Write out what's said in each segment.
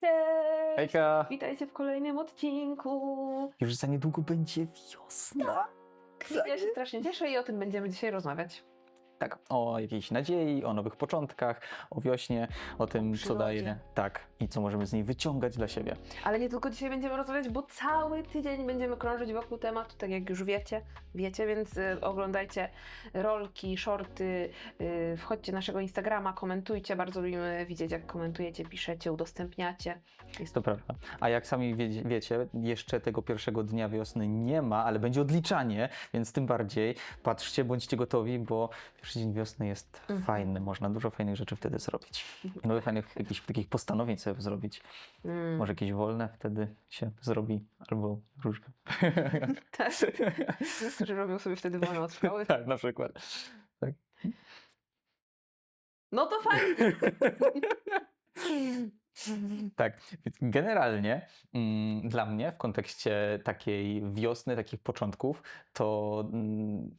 Cześć! Hejka! Witajcie w kolejnym odcinku. Już za niedługo będzie wiosna. Ja się strasznie cieszę i o tym będziemy dzisiaj rozmawiać. Tak, o jakiejś nadziei, o nowych początkach, o wiośnie, o tym, co przyrodzie. daje. Tak, i co możemy z niej wyciągać dla siebie. Ale nie tylko dzisiaj będziemy rozmawiać, bo cały tydzień będziemy krążyć wokół tematu, tak jak już wiecie, wiecie, więc y, oglądajcie rolki, shorty, y, wchodźcie na naszego Instagrama, komentujcie, bardzo lubimy widzieć, jak komentujecie, piszecie, udostępniacie. Jest To prawda. A jak sami wie, wiecie, jeszcze tego pierwszego dnia wiosny nie ma, ale będzie odliczanie, więc tym bardziej patrzcie, bądźcie gotowi, bo dzień wiosny jest Mhm. fajny. Można dużo fajnych rzeczy wtedy zrobić. I nowych fajnych jakichś takich postanowień sobie zrobić. Mm, Może jakieś wolne wtedy się zrobi, albo różne. tak, że robią sobie wtedy wolne od szkoły. tak, na przykład. No to fajnie! Tak, więc generalnie mm, dla mnie w kontekście takiej wiosny, takich początków, to mm,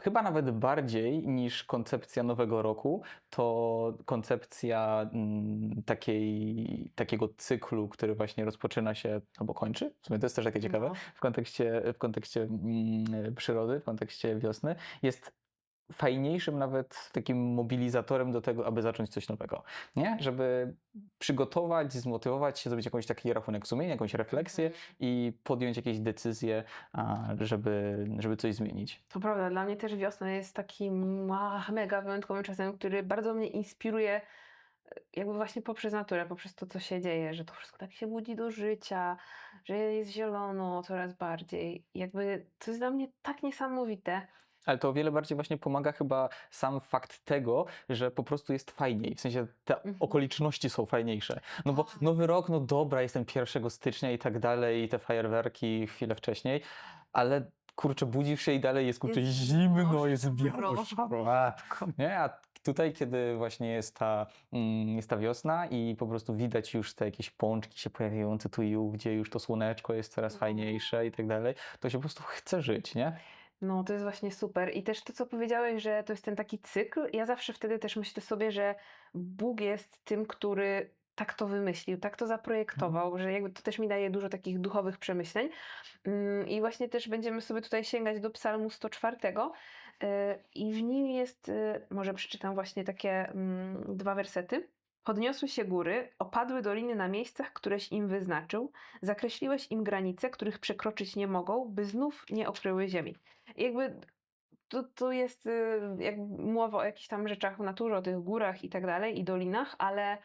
chyba nawet bardziej niż koncepcja nowego roku, to koncepcja mm, takiej, takiego cyklu, który właśnie rozpoczyna się albo kończy. W sumie to jest też takie ciekawe No. w kontekście, w kontekście mm, przyrody, w kontekście wiosny, jest fajniejszym nawet takim mobilizatorem do tego, aby zacząć coś nowego. Nie? Żeby przygotować, zmotywować się, zrobić jakąś taki rachunek sumienia, jakąś refleksję i podjąć jakieś decyzje, żeby, żeby coś zmienić. To prawda, dla mnie też wiosna jest takim mega wyjątkowym czasem, który bardzo mnie inspiruje, e, jakby właśnie poprzez naturę, poprzez to, co się dzieje, że to wszystko tak się budzi do życia, że jest zielono coraz bardziej. Jakby to jest dla mnie tak niesamowite. Ale to o wiele bardziej właśnie pomaga chyba sam fakt tego, że po prostu jest fajniej. W sensie te Mhm. okoliczności są fajniejsze. No bo nowy rok, no dobra, jestem 1 stycznia i tak dalej, i te fajerwerki chwilę wcześniej, ale kurczę, budzisz się i dalej jest kurczę Jest zimno, jest biało, szaro, nie? A tutaj, kiedy właśnie jest ta, mm, jest ta wiosna i po prostu widać już te jakieś pączki się pojawiające tu i ówdzie, już to słoneczko jest coraz No. fajniejsze i tak dalej, to się po prostu chce żyć, nie? No, to jest właśnie super. I też to, co powiedziałeś, że to jest ten taki cykl. Ja zawsze wtedy też myślę sobie, że Bóg jest tym, który tak to wymyślił, tak to zaprojektował, że jakby to też mi daje dużo takich duchowych przemyśleń. Mm, I właśnie też będziemy sobie tutaj sięgać do Psalmu 104. y, I w nim jest, y, może przeczytam właśnie takie mm, dwa wersety. Podniosły się góry, opadły doliny na miejscach, któreś im wyznaczył, zakreśliłeś im granice, których przekroczyć nie mogą, by znów nie okryły ziemi. Jakby tu, tu jest y, jak mowa o jakichś tam rzeczach w naturze, o tych górach i tak dalej, i dolinach, ale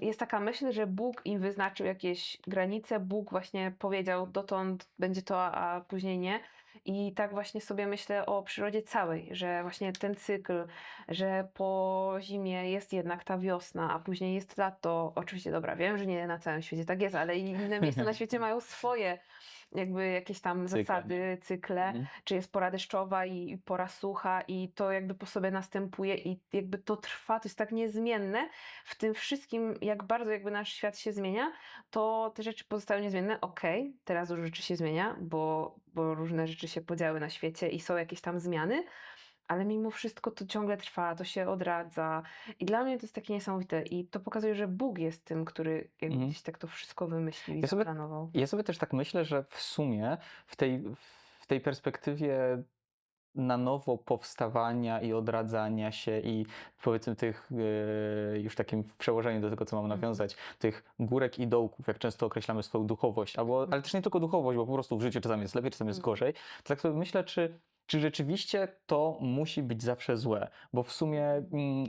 jest taka myśl, że Bóg im wyznaczył jakieś granice, Bóg właśnie powiedział, dotąd będzie to, a, później nie. I tak właśnie sobie myślę o przyrodzie całej, że właśnie ten cykl, że po zimie jest jednak ta wiosna, a później jest lato. Oczywiście, dobra, wiem, że nie na całym świecie tak jest, ale inne miejsca na świecie mają swoje jakby jakieś tam Cykle. zasady, cykle Mhm. czy jest pora deszczowa i pora sucha i to jakby po sobie następuje i jakby to trwa, to jest tak niezmienne. W tym wszystkim, jak bardzo jakby nasz świat się zmienia, to te rzeczy pozostają niezmienne. Okej, teraz dużo rzeczy się zmienia, bo, bo różne rzeczy się podziały na świecie i są jakieś tam zmiany, ale mimo wszystko to ciągle trwa, to się odradza i dla mnie to jest takie niesamowite i to pokazuje, że Bóg jest tym, który jakby Mhm. gdzieś tak to wszystko wymyślił i Ja sobie- zaplanował. Ja sobie też tak myślę, że w sumie w tej, w tej perspektywie na nowo powstawania i odradzania się i powiedzmy tych, e, już takim w przełożeniu do tego, co mam Mhm. nawiązać, tych górek i dołków, jak często określamy swoją duchowość, albo, ale też nie tylko duchowość, bo po prostu w życiu czasami jest lepiej, czasami jest Mhm. gorzej, to tak sobie myślę, czy czy rzeczywiście to musi być zawsze złe? Bo w sumie, mm,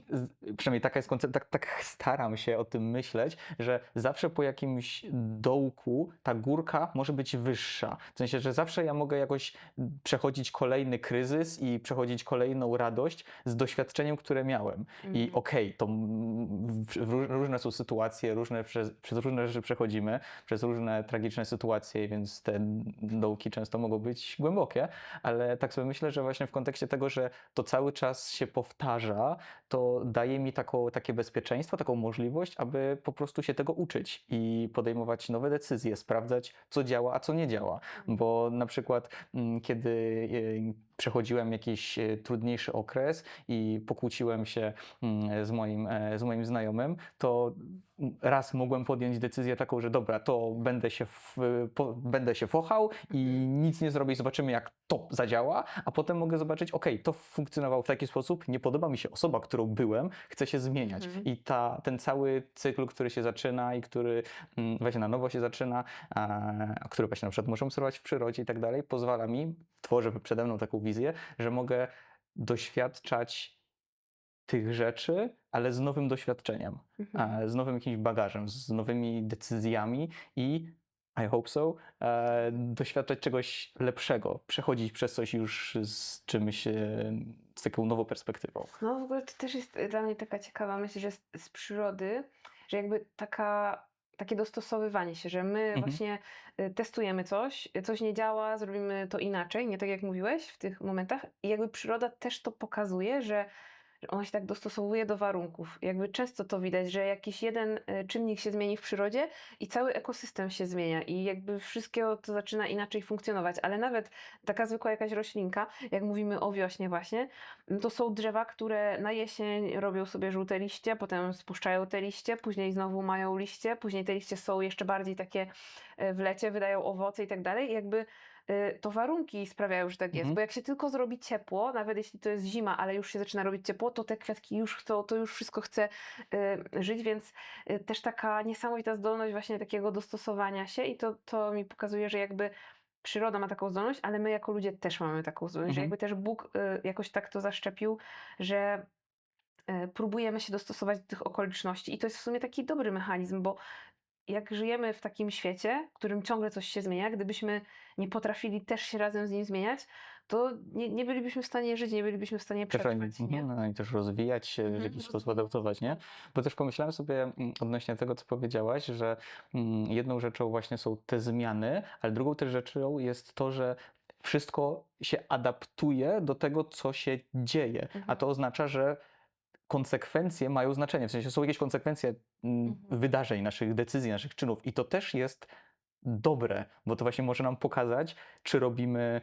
przynajmniej taka jest koncepcja, tak, tak staram się o tym myśleć, że zawsze po jakimś dołku ta górka może być wyższa. W sensie, że zawsze ja mogę jakoś przechodzić kolejny kryzys i przechodzić kolejną radość z doświadczeniem, które miałem. I Mhm. okej, to w- w- różne są sytuacje, różne przez, przez różne rzeczy przechodzimy, przez różne tragiczne sytuacje, więc te dołki często mogą być głębokie, ale tak sobie myślę, że właśnie w kontekście tego, że to cały czas się powtarza, to daje mi taką, takie bezpieczeństwo, taką możliwość, aby po prostu się tego uczyć i podejmować nowe decyzje, sprawdzać, co działa, a co nie działa. Bo na przykład, mm, kiedy przechodziłem jakiś e, trudniejszy okres i pokłóciłem się mm, z moim, e, z moim znajomym, to raz mogłem podjąć decyzję taką, że dobra, to będę się, w, po, będę się fochał i nic nie zrobię i zobaczymy, jak to zadziała, a potem mogę zobaczyć, ok, to funkcjonowało w taki sposób, nie podoba mi się osoba, którą byłem, chcę się zmieniać. Mhm. I ta, ten cały cykl, który się zaczyna i który mm, właśnie na nowo się zaczyna, a, a który właśnie na przykład muszę obserwować w przyrodzie i tak dalej, pozwala mi, tworzę przede mną taką wizję, że mogę doświadczać tych rzeczy, ale z nowym doświadczeniem, Mhm. e, z nowym jakimś bagażem, z nowymi decyzjami i I hope so, e, doświadczać czegoś lepszego, przechodzić przez coś już z czymś, e, z taką nową perspektywą. No w ogóle to też jest dla mnie taka ciekawa myśl, że z, z przyrody, że jakby taka, takie dostosowywanie się, że my Mhm. właśnie y, testujemy coś, coś nie działa, zrobimy to inaczej, nie tak jak mówiłeś w tych momentach i jakby przyroda też to pokazuje, że ona się tak dostosowuje do warunków. Jakby często to widać, że jakiś jeden y, czynnik się zmieni w przyrodzie i cały ekosystem się zmienia i jakby wszystkiego to zaczyna inaczej funkcjonować, ale nawet taka zwykła jakaś roślinka, jak mówimy o wiośnie właśnie, no to są drzewa, które na jesień robią sobie żółte liście, potem spuszczają te liście, później znowu mają liście, później te liście są jeszcze bardziej takie e, w lecie, wydają owoce i tak dalej. Jakby to warunki sprawiają, że tak jest, Mhm. bo jak się tylko zrobi ciepło, nawet jeśli to jest zima, ale już się zaczyna robić ciepło, to te kwiatki już chcą, to już wszystko chce e, żyć, więc e, też taka niesamowita zdolność właśnie takiego dostosowania się i to, to mi pokazuje, że jakby przyroda ma taką zdolność, ale my jako ludzie też mamy taką zdolność, że Mhm. jakby też Bóg y, jakoś tak to zaszczepił, że y, próbujemy się dostosować do tych okoliczności i to jest w sumie taki dobry mechanizm, bo jak żyjemy w takim świecie, w którym ciągle coś się zmienia, gdybyśmy nie potrafili też się razem z nim zmieniać, to nie, nie bylibyśmy w stanie żyć, nie bylibyśmy w stanie oni- przetrwać, nie? no i też rozwijać się, w Mhm. jakiś sposób adaptować, nie? Bo też pomyślałem sobie mm, odnośnie tego, co powiedziałaś, że mm, jedną rzeczą właśnie są te zmiany, ale drugą też rzeczą jest to, że wszystko się adaptuje do tego, co się dzieje. A Mhm. to oznacza, że konsekwencje mają znaczenie. W sensie są jakieś konsekwencje mm, Mhm. wydarzeń, naszych decyzji, naszych czynów. I to też jest dobre, bo to właśnie może nam pokazać, czy robimy,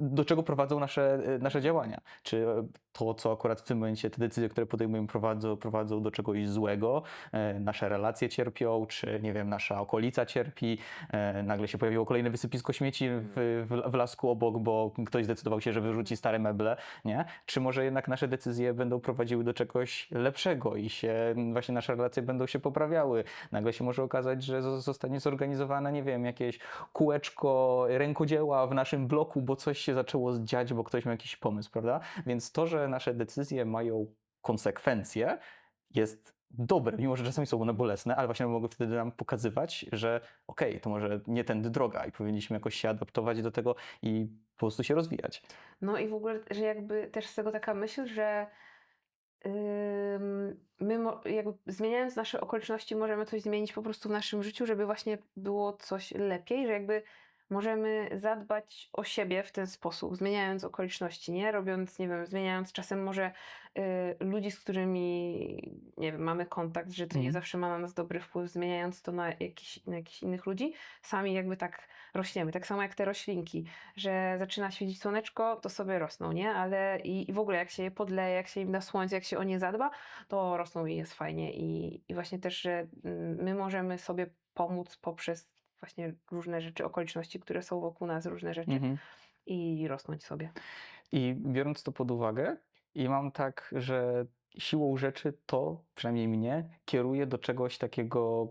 do czego prowadzą nasze, nasze działania. Czy to, co akurat w tym momencie, te decyzje, które podejmujemy, prowadzą, prowadzą do czegoś złego, e, nasze relacje cierpią, czy nie wiem, nasza okolica cierpi, e, nagle się pojawiło kolejne wysypisko śmieci w, w, w lasku obok, bo ktoś zdecydował się, że wyrzuci stare meble, nie? Czy może jednak nasze decyzje będą prowadziły do czegoś lepszego i się właśnie nasze relacje będą się poprawiały. Nagle się może okazać, że zo- zostanie zorganizowane, nie wiem, jakieś kółeczko rękodzieła w naszym bloku, bo coś się zaczęło dziać, bo ktoś miał jakiś pomysł, prawda? Więc to, że nasze decyzje mają konsekwencje, jest dobre, mimo że czasami są one bolesne, ale właśnie mogą wtedy nam pokazywać, że okej, to może nie tędy droga i powinniśmy jakoś się adaptować do tego i po prostu się rozwijać. No i w ogóle, że jakby też z tego taka myśl, że my jakby zmieniając nasze okoliczności możemy coś zmienić po prostu w naszym życiu, żeby właśnie było coś lepiej, że jakby możemy zadbać o siebie w ten sposób, zmieniając okoliczności, nie? Robiąc, nie wiem, zmieniając czasem może y, ludzi, z którymi, nie wiem, mamy kontakt, że to nie Mhm. zawsze ma na nas dobry wpływ, zmieniając to na jakichś innych ludzi, sami jakby tak rośniemy. Tak samo jak te roślinki, że zaczyna świecić słoneczko, to sobie rosną, nie? Ale i, i w ogóle jak się je podleje, jak się im da słońce, jak się o nie zadba, to rosną i jest fajnie. I, i właśnie też, że mm, my możemy sobie pomóc poprzez właśnie różne rzeczy, okoliczności, które są wokół nas, różne rzeczy Mhm. i rosnąć sobie. I biorąc to pod uwagę, i mam tak, że siłą rzeczy to, przynajmniej mnie, kieruje do czegoś takiego,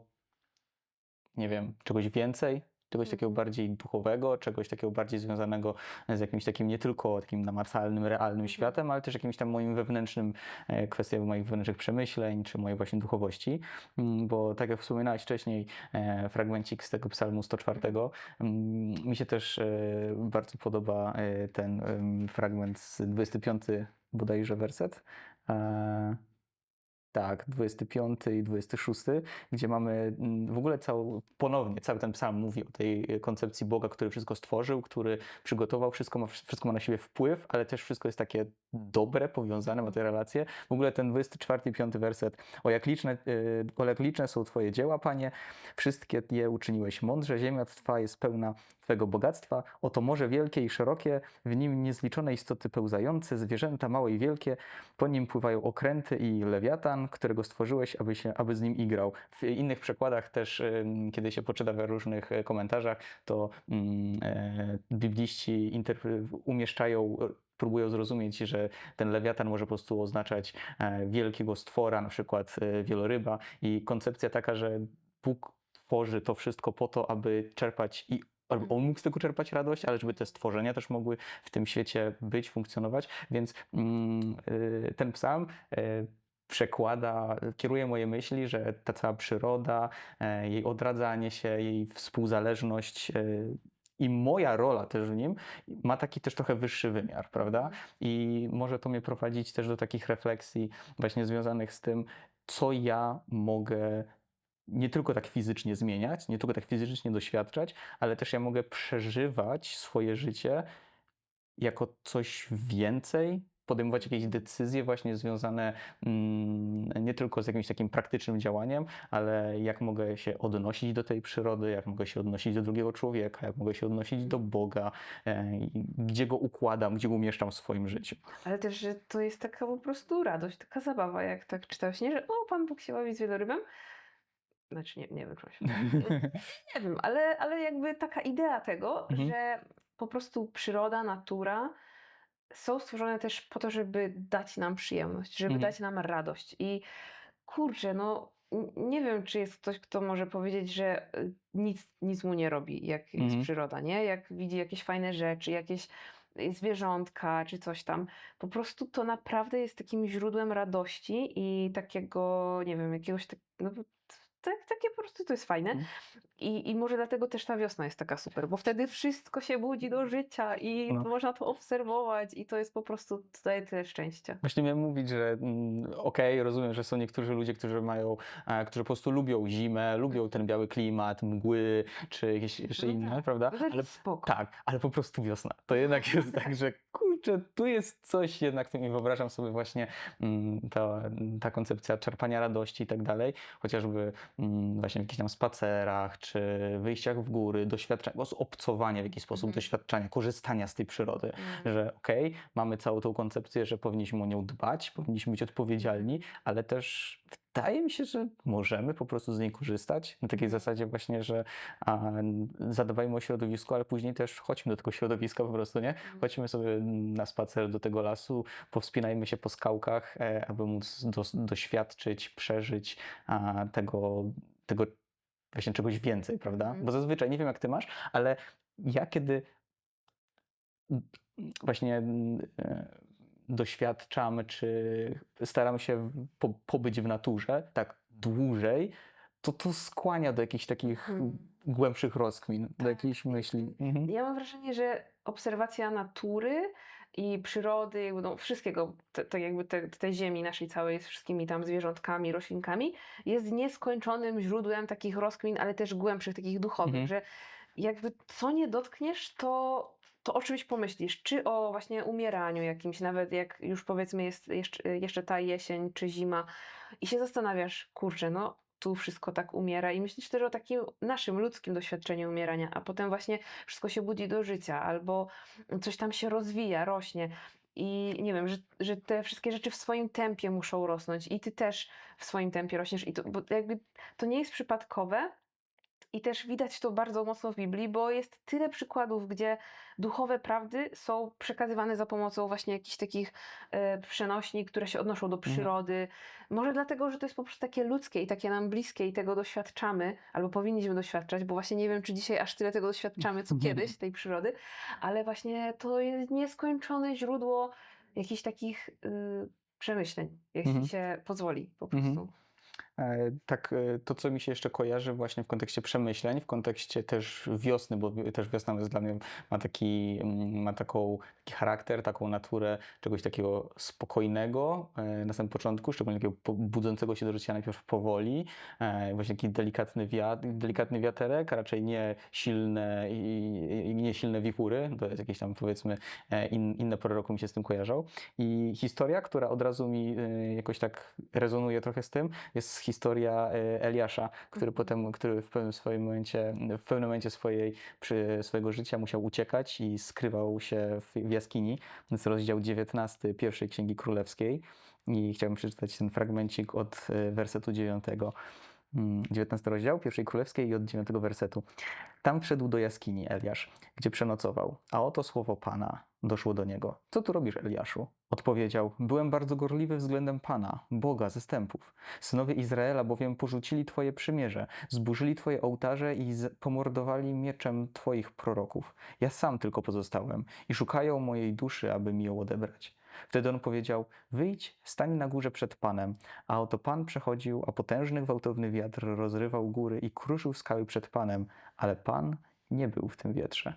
nie wiem, czegoś więcej, czegoś takiego Mhm. bardziej duchowego, czegoś takiego bardziej związanego z jakimś takim nie tylko takim namacalnym, realnym Mhm. światem, ale też jakimś tam moim wewnętrznym, e, kwestią moich wewnętrznych przemyśleń, czy mojej właśnie duchowości. Mm, Bo tak jak wspominałeś wcześniej, e, fragmencik z tego psalmu 104, mm, mi się też e, bardzo podoba ten fragment z 25 bodajże werset. Tak, 25 i 26, gdzie mamy mm, w ogóle cały, ponownie cały ten psalm mówi o tej e, koncepcji Boga, który wszystko stworzył, który przygotował, wszystko ma, wszystko ma na siebie wpływ, ale też wszystko jest takie dobre, powiązane, ma te relacje. W ogóle ten 24 i 5 werset, o jak liczne, e, o jak liczne są Twoje dzieła, Panie, wszystkie je uczyniłeś mądrze, ziemia Twa jest pełna Twego bogactwa, oto morze wielkie i szerokie, w nim niezliczone istoty pełzające, zwierzęta małe i wielkie, po nim pływają okręty i lewiatan, którego stworzyłeś, aby, się, aby z nim igrał. W innych przekładach też, ym, kiedy się poczyta w różnych e, komentarzach, to mm, e, bibliści umieszczają próbują zrozumieć, że ten lewiatan może po prostu oznaczać e, wielkiego stwora, na przykład e, wieloryba. I koncepcja taka, że Bóg tworzy to wszystko po to, aby czerpać i on mógł z tego czerpać radość, ale żeby te stworzenia też mogły w tym świecie być, funkcjonować, więc mm, y, ten psalm przekłada, kieruje moje myśli, że ta cała przyroda, e, jej odradzanie się, jej współzależność e, i moja rola też w nim ma taki też trochę wyższy wymiar, prawda? I może to mnie prowadzić też do takich refleksji właśnie związanych z tym, co ja mogę nie tylko tak fizycznie zmieniać, nie tylko tak fizycznie doświadczać, ale też ja mogę przeżywać swoje życie jako coś więcej, podejmować jakieś decyzje właśnie związane mm, nie tylko z jakimś takim praktycznym działaniem, ale jak mogę się odnosić do tej przyrody, jak mogę się odnosić do drugiego człowieka, jak mogę się odnosić do Boga, e, gdzie go układam, gdzie go umieszczam w swoim życiu. Ale też, że to jest taka po prostu radość, taka zabawa, jak tak czytałeś, nie? Że o, Pan Bóg się bawi z wielorybem. Znaczy, nie, nie wiem. Nie wiem, ale, ale jakby taka idea tego, Mhm. że po prostu przyroda, natura są stworzone też po to, żeby dać nam przyjemność, żeby Mhm. dać nam radość. I kurczę, no nie wiem, czy jest ktoś, kto może powiedzieć, że y, nic, nic mu nie robi, jak jest Mhm. przyroda, nie? Jak widzi jakieś fajne rzeczy, jakieś y, zwierzątka czy coś tam. Po prostu to naprawdę jest takim źródłem radości i takiego, nie wiem, jakiegoś tak, no, tak, takie po prostu to jest fajne. Mhm. I, I może dlatego też ta wiosna jest taka super, bo wtedy wszystko się budzi do życia i No. można to obserwować i to jest po prostu, to daje tyle szczęścia. Właśnie miałem mówić, że mm, okej, rozumiem, że są niektórzy ludzie, którzy mają, e, którzy po prostu lubią zimę, lubią ten biały klimat, mgły, czy jakieś jeszcze No inne, tak, prawda? To też Ale spoko. tak, ale po prostu wiosna. To jednak jest tak, że kurczę, tu jest coś jednak, tu mi wyobrażam sobie właśnie mm, ta, ta koncepcja czerpania radości i tak dalej, chociażby mm, właśnie w jakichś tam spacerach, czy wyjściach w góry, doświadczenia, obcowania w jakiś sposób, Mhm. doświadczania, korzystania z tej przyrody Mm. że okej, mamy całą tą koncepcję, że powinniśmy o nią dbać, powinniśmy być odpowiedzialni, ale też wydaje mi się, że możemy po prostu z niej korzystać. Na takiej zasadzie właśnie, że a, zadbajmy o środowisko, ale później też chodźmy do tego środowiska po prostu, nie? Chodźmy sobie na spacer do tego lasu, powspinajmy się po skałkach, e, aby móc dos, doświadczyć, przeżyć a, tego, tego właśnie czegoś więcej, prawda? Mhm. Bo zazwyczaj, nie wiem jak ty masz, ale ja kiedy właśnie mm, e, doświadczam, czy staram się po, pobyć w naturze tak dłużej, to to skłania do jakichś takich Mhm. głębszych rozkmin, do Tak, jakichś myśli. Mhm. Ja mam wrażenie, że obserwacja natury i przyrody, jakby no, wszystkiego, te jakby te, tej ziemi naszej całej, z wszystkimi tam zwierzątkami, roślinkami, jest nieskończonym źródłem takich rozkmin, ale też głębszych, takich duchowych, Mhm. że jakby co nie dotkniesz, to, to o czymś pomyślisz, czy o właśnie umieraniu jakimś, nawet jak już powiedzmy jest jeszcze, jeszcze ta jesień czy zima i się zastanawiasz, kurczę, no tu wszystko tak umiera i myślisz też o takim naszym ludzkim doświadczeniu umierania, a potem właśnie wszystko się budzi do życia albo coś tam się rozwija, rośnie. I nie wiem, że, że te wszystkie rzeczy w swoim tempie muszą rosnąć i ty też w swoim tempie rośniesz. I to, bo jakby to nie jest przypadkowe, i też widać to bardzo mocno w Biblii, bo jest tyle przykładów, gdzie duchowe prawdy są przekazywane za pomocą właśnie jakichś takich e, przenośni, które się odnoszą do Mhm. przyrody. Może dlatego, że to jest po prostu takie ludzkie i takie nam bliskie i tego doświadczamy, albo powinniśmy doświadczać, bo właśnie nie wiem, czy dzisiaj aż tyle tego doświadczamy, co kiedyś, tej przyrody, ale właśnie to jest nieskończone źródło jakichś takich y, przemyśleń, jeśli Mhm. się pozwoli po Mhm. prostu. E, Tak, e, to co mi się jeszcze kojarzy właśnie w kontekście przemyśleń, w kontekście też wiosny, bo też wiosna jest dla mnie ma taki, mm, ma taką, taki charakter, taką naturę czegoś takiego spokojnego e, na samym początku, szczególnie takiego budzącego się do życia najpierw powoli, e, właśnie taki delikatny, wiat, delikatny wiaterek, a raczej nie silne, nie silne wichury, to jest jakieś tam powiedzmy e, in, inne pory roku mi się z tym kojarzą. I historia, która od razu mi e, jakoś tak rezonuje trochę z tym, jest historia e, Eliasza, który Mhm. potem, który w pewnym swoim momencie, w pewnym momencie swojej, przy swojego życia musiał uciekać i skrywał się w, w jaskini. To jest rozdział 19 pierwszej Księgi Królewskiej i chciałbym przeczytać ten fragmencik od e, wersetu 9. Mm, 19 rozdział pierwszej królewskiej i od 9 wersetu. Tam wszedł do jaskini Eliasz, gdzie przenocował, a oto słowo Pana doszło do niego. Co tu robisz, Eliaszu? Odpowiedział: Byłem bardzo gorliwy względem Pana, Boga zastępów. Synowie Izraela bowiem porzucili Twoje przymierze, zburzyli Twoje ołtarze i pomordowali mieczem Twoich proroków. Ja sam tylko pozostałem i szukają mojej duszy, aby mi ją odebrać. Wtedy on powiedział: Wyjdź, stań na górze przed Panem. A oto Pan przechodził, a potężny gwałtowny wiatr rozrywał góry i kruszył skały przed Panem, ale Pan nie był w tym wietrze.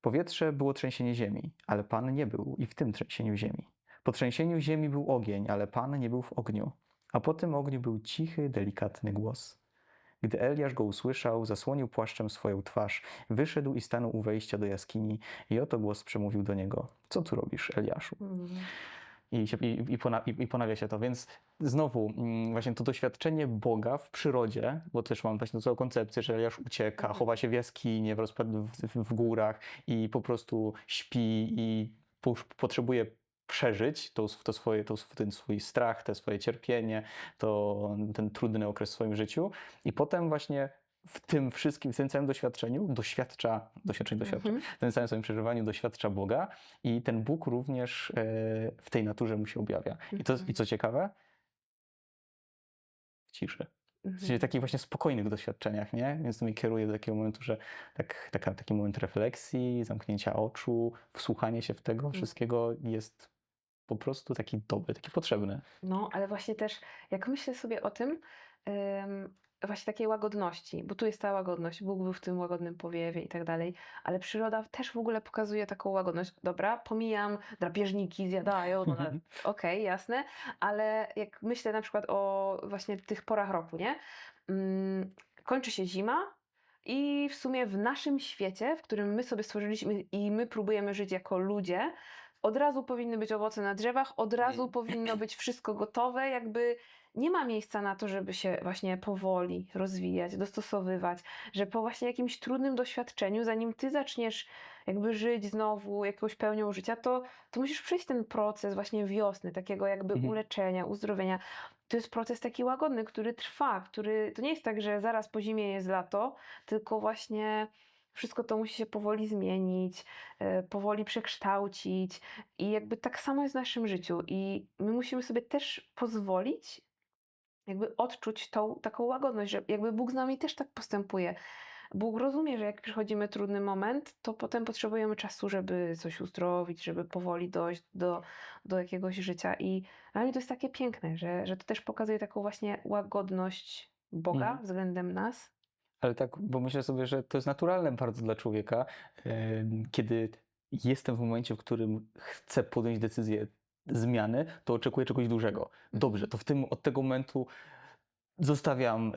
Powietrze było trzęsienie ziemi, ale Pan nie był i w tym trzęsieniu ziemi. Po trzęsieniu ziemi był ogień, ale Pan nie był w ogniu. A po tym ogniu był cichy, delikatny głos. Gdy Eliasz go usłyszał, zasłonił płaszczem swoją twarz, wyszedł i stanął u wejścia do jaskini i oto głos przemówił do niego. Co tu robisz, Eliaszu? Mm. i, się, i, i, pona, i, ponawia się to. Więc znowu mm, właśnie to doświadczenie Boga w przyrodzie, bo też mam właśnie tą całą koncepcję, że Eliasz ucieka, Mhm. chowa się w jaskinie, w, w, w, górach i po prostu śpi i po, potrzebuje przeżyć to, to swoje, to, ten swój strach, te swoje cierpienie, to ten trudny okres w swoim życiu i potem właśnie w tym wszystkim, w tym całym doświadczeniu doświadcza, doświadczeń doświadcza, Mhm. w tym samym swoim przeżywaniu doświadcza Boga i ten Bóg również e, w tej naturze mu się objawia. I, to, Mhm. I co ciekawe, w ciszy. W sensie Mhm. takich właśnie spokojnych doświadczeniach, nie? Więc to mnie kieruje do takiego momentu, że tak, taka, taki moment refleksji, zamknięcia oczu, wsłuchanie się w tego wszystkiego jest po prostu taki dobry, taki potrzebny. No, ale właśnie też, jak myślę sobie o tym, właśnie takiej łagodności, bo tu jest ta łagodność, Bóg był w tym łagodnym powiewie i tak dalej, ale przyroda też w ogóle pokazuje taką łagodność. Dobra, pomijam, drapieżniki zjadają, no, okej, jasne, ale jak myślę na przykład o właśnie tych porach roku, nie? Mm, kończy się zima i w sumie w naszym świecie, w którym my sobie stworzyliśmy i my próbujemy żyć jako ludzie, od razu powinny być owoce na drzewach, od razu powinno być wszystko gotowe, jakby nie ma miejsca na to, żeby się właśnie powoli rozwijać, dostosowywać, że po właśnie jakimś trudnym doświadczeniu, zanim ty zaczniesz jakby żyć znowu jakąś pełnią życia, to, to musisz przejść ten proces właśnie wiosny, takiego jakby Mhm. uleczenia, uzdrowienia. To jest proces taki łagodny, który trwa, który to nie jest tak, że zaraz po zimie jest lato, tylko właśnie wszystko to musi się powoli zmienić, e, powoli przekształcić i jakby tak samo jest w naszym życiu i my musimy sobie też pozwolić jakby odczuć tą taką łagodność, że jakby Bóg z nami też tak postępuje. Bóg rozumie, że jak przychodzimy trudny moment, to potem potrzebujemy czasu, żeby coś uzdrowić, żeby powoli dojść do, do jakiegoś życia. I dla mnie to jest takie piękne, że, że to też pokazuje taką właśnie łagodność Boga Mhm. względem nas. Ale tak, bo myślę sobie, że to jest naturalne bardzo dla człowieka, kiedy jestem w momencie, w którym chcę podjąć decyzję zmiany, to oczekuję czegoś dużego. Dobrze, to w tym od tego momentu zostawiam,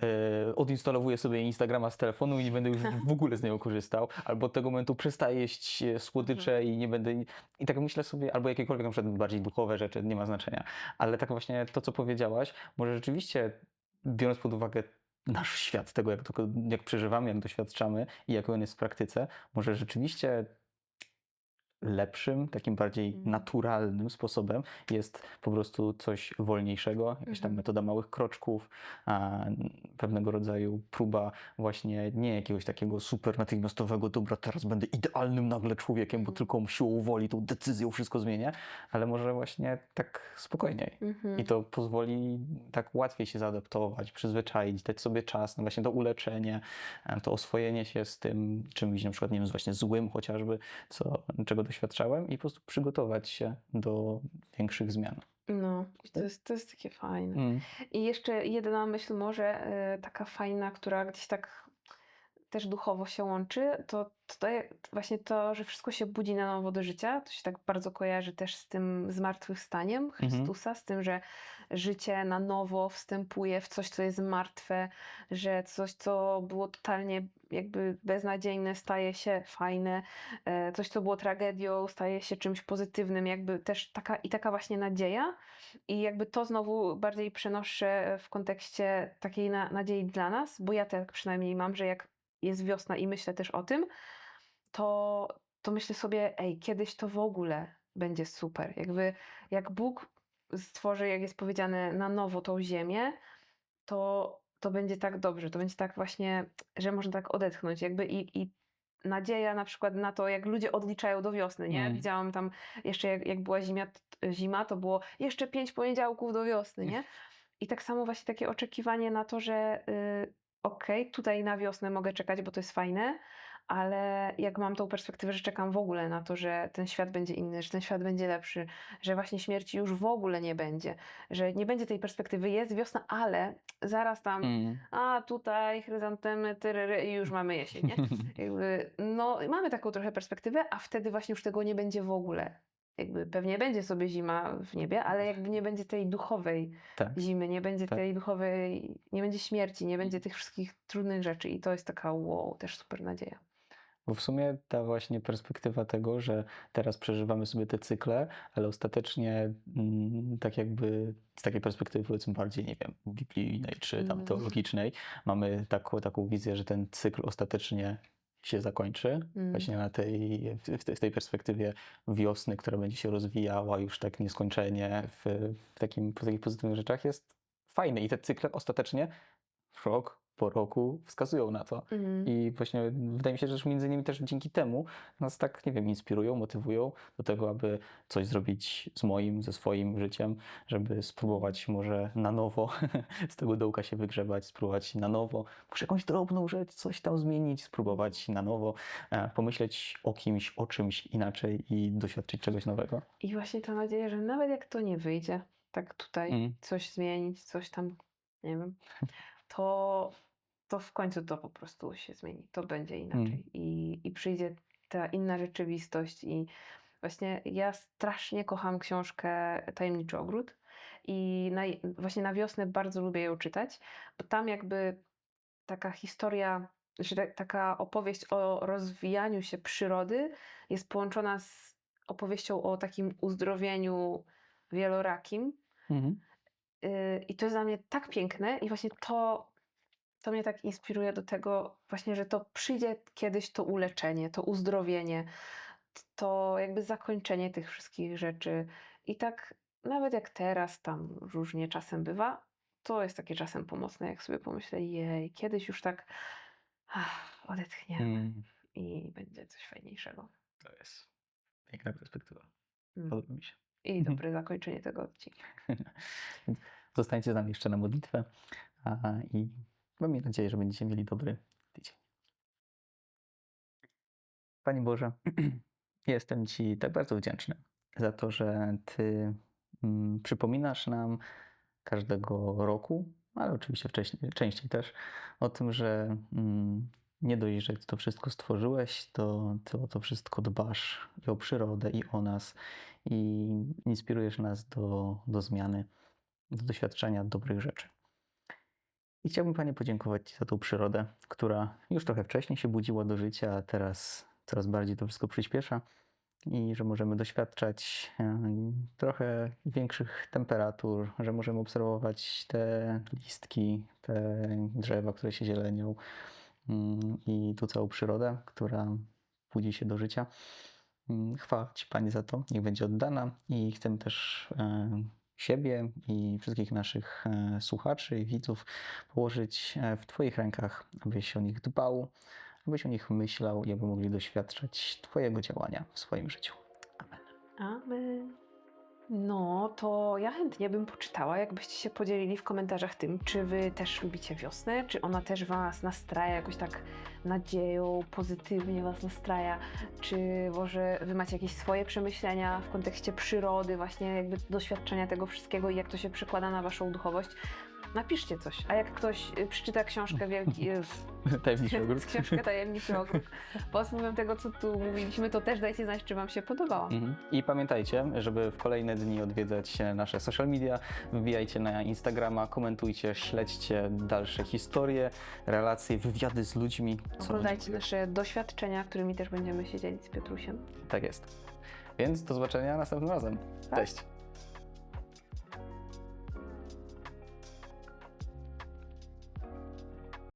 e, odinstalowuję sobie Instagrama z telefonu i nie będę już w ogóle z niego korzystał, albo od tego momentu przestaję jeść e, słodycze i nie będę, i tak myślę sobie, albo jakiekolwiek na przykład bardziej duchowe rzeczy, nie ma znaczenia, ale tak właśnie to, co powiedziałaś, może rzeczywiście, biorąc pod uwagę nasz świat, tego jak, to, jak przeżywamy, jak doświadczamy i jak on jest w praktyce, może rzeczywiście lepszym, takim bardziej Mm. naturalnym sposobem jest po prostu coś wolniejszego, jakaś tam Mhm. metoda małych kroczków, pewnego rodzaju próba właśnie nie jakiegoś takiego super natychmiastowego, dobra, teraz będę idealnym nagle człowiekiem, bo Mhm. tylko siłą woli, tą decyzją wszystko zmienię, ale może właśnie tak spokojniej. Mhm. I to pozwoli tak łatwiej się zaadaptować, przyzwyczaić, dać sobie czas na właśnie to uleczenie, to oswojenie się z tym czymś na przykład, nie wiem, właśnie złym chociażby, co, czego doświadczałem i po prostu przygotować się do większych zmian. No, to jest, to jest takie fajne. Mm. I jeszcze jedna myśl może e, taka fajna, która gdzieś tak też duchowo się łączy, to, to właśnie to, że wszystko się budzi na nowo do życia. To się tak bardzo kojarzy też z tym zmartwychwstaniem Chrystusa, z tym, że życie na nowo wstępuje w coś, co jest martwe, że coś, co było totalnie jakby beznadziejne, staje się fajne, e, coś, co było tragedią, staje się czymś pozytywnym, jakby też taka i taka właśnie nadzieja. I jakby to znowu bardziej przenoszę w kontekście takiej na, nadziei dla nas, bo ja tak przynajmniej mam, że jak jest wiosna i myślę też o tym, to, to myślę sobie, ej, kiedyś to w ogóle będzie super. Jakby jak Bóg stworzy, jak jest powiedziane, na nowo tą ziemię, to, to będzie tak dobrze, to będzie tak właśnie, że można tak odetchnąć. Jakby i, i nadzieja na przykład na to, jak ludzie odliczają do wiosny, nie? Mm. Widziałam tam jeszcze jak, jak była zima, t- zima, to było jeszcze pięć poniedziałków do wiosny, nie? I tak samo właśnie takie oczekiwanie na to, że y, okej, tutaj na wiosnę mogę czekać, bo to jest fajne, ale jak mam tą perspektywę, że czekam w ogóle na to, że ten świat będzie inny, że ten świat będzie lepszy, że właśnie śmierci już w ogóle nie będzie, że nie będzie tej perspektywy, jest wiosna, ale zaraz tam, Mm. a tutaj chryzantemy, tyryry i już mamy jesień, nie? No, mamy taką trochę perspektywę, a wtedy właśnie już tego nie będzie w ogóle. Jakby pewnie będzie sobie zima w niebie, ale jakby nie będzie tej duchowej Tak. zimy, nie będzie Tak. tej duchowej, nie będzie śmierci, nie będzie tych wszystkich trudnych rzeczy i to jest taka wow, też super nadzieja. Bo w sumie ta właśnie perspektywa tego, że teraz przeżywamy sobie te cykle, ale ostatecznie mm, tak jakby z takiej perspektywy powiedzmy bardziej, nie wiem, biblijnej czy tam Mm. teologicznej, mamy taką, taką wizję, że ten cykl ostatecznie się zakończy. Mm. Właśnie na tej, w, w tej- w tej perspektywie wiosny, która będzie się rozwijała już tak nieskończenie w, w, takim, w takich pozytywnych rzeczach jest fajny. I te cykle ostatecznie rok po roku wskazują na to. Mhm. I właśnie wydaje mi się, że też między innymi też dzięki temu nas tak, nie wiem, inspirują, motywują do tego, aby coś zrobić z moim, ze swoim życiem, żeby spróbować może na nowo z tego dołka się wygrzebać, spróbować na nowo, może jakąś drobną rzecz, coś tam zmienić, spróbować na nowo, e, pomyśleć o kimś, o czymś inaczej i doświadczyć czegoś nowego. I właśnie ta nadzieja, że nawet jak to nie wyjdzie, tak tutaj Mm. coś zmienić, coś tam, nie wiem, to, to w końcu to po prostu się zmieni. To będzie inaczej. I, I przyjdzie ta inna rzeczywistość. I właśnie ja strasznie kocham książkę Tajemniczy Ogród. I na, właśnie na wiosnę bardzo lubię ją czytać, bo tam jakby taka historia, znaczy ta, taka opowieść o rozwijaniu się przyrody jest połączona z opowieścią o takim uzdrowieniu wielorakim. Mhm. Yy, I to jest dla mnie tak piękne i właśnie to, to mnie tak inspiruje do tego właśnie, że to przyjdzie kiedyś to uleczenie, to uzdrowienie, to jakby zakończenie tych wszystkich rzeczy. I tak nawet jak teraz tam różnie czasem bywa, to jest takie czasem pomocne, jak sobie pomyślę, jej, kiedyś już tak ach, odetchniemy Mm. i będzie coś fajniejszego. To jest piękna perspektywa. Mm. Podoba mi się. I Mhm. dobre zakończenie tego odcinka. Zostańcie z nami jeszcze na modlitwę a, i mam nadzieję, że będziecie mieli dobry tydzień. Panie Boże, jestem Ci tak bardzo wdzięczny za to, że Ty mm, przypominasz nam każdego roku, ale oczywiście wcześniej, częściej też, o tym, że mm, nie dość, że to wszystko stworzyłeś, to Ty o to wszystko dbasz i o przyrodę, i o nas, i inspirujesz nas do, do zmiany, do doświadczenia dobrych rzeczy. I chciałbym Panie podziękować Ci za tą przyrodę, która już trochę wcześniej się budziła do życia, a teraz coraz bardziej to wszystko przyspiesza i że możemy doświadczać e, trochę większych temperatur, że możemy obserwować te listki, te drzewa, które się zielenią mm, i tu całą przyrodę, która budzi się do życia. Mm, Chwała Ci Panie za to, niech będzie oddana i chcemy też e, siebie i wszystkich naszych e, słuchaczy i widzów położyć e, w Twoich rękach, abyś o nich dbał, abyś o nich myślał i aby mogli doświadczać Twojego działania w swoim życiu. Amen. Amen. No, to ja chętnie bym poczytała, jakbyście się podzielili w komentarzach tym, czy wy też lubicie wiosnę, czy ona też was nastraja jakoś tak nadzieją, pozytywnie was nastraja, czy może wy macie jakieś swoje przemyślenia w kontekście przyrody, właśnie jakby doświadczenia tego wszystkiego i jak to się przekłada na waszą duchowość. Napiszcie coś, a jak ktoś y, przeczyta książkę wielki, Tajemniczy ogród. książkę Tajemniczy Ogród, wpływem tego, co tu mówiliśmy, to też dajcie znać, czy wam się podobała. Mhm. I pamiętajcie, żeby w kolejne dni odwiedzać nasze social media, wbijajcie na Instagrama, komentujcie, śledźcie dalsze historie, relacje, wywiady z ludźmi. co Oglądajcie nasze doświadczenia, którymi też będziemy się dzielić z Piotrusiem. Tak jest. Więc do zobaczenia następnym razem. Tak. Cześć.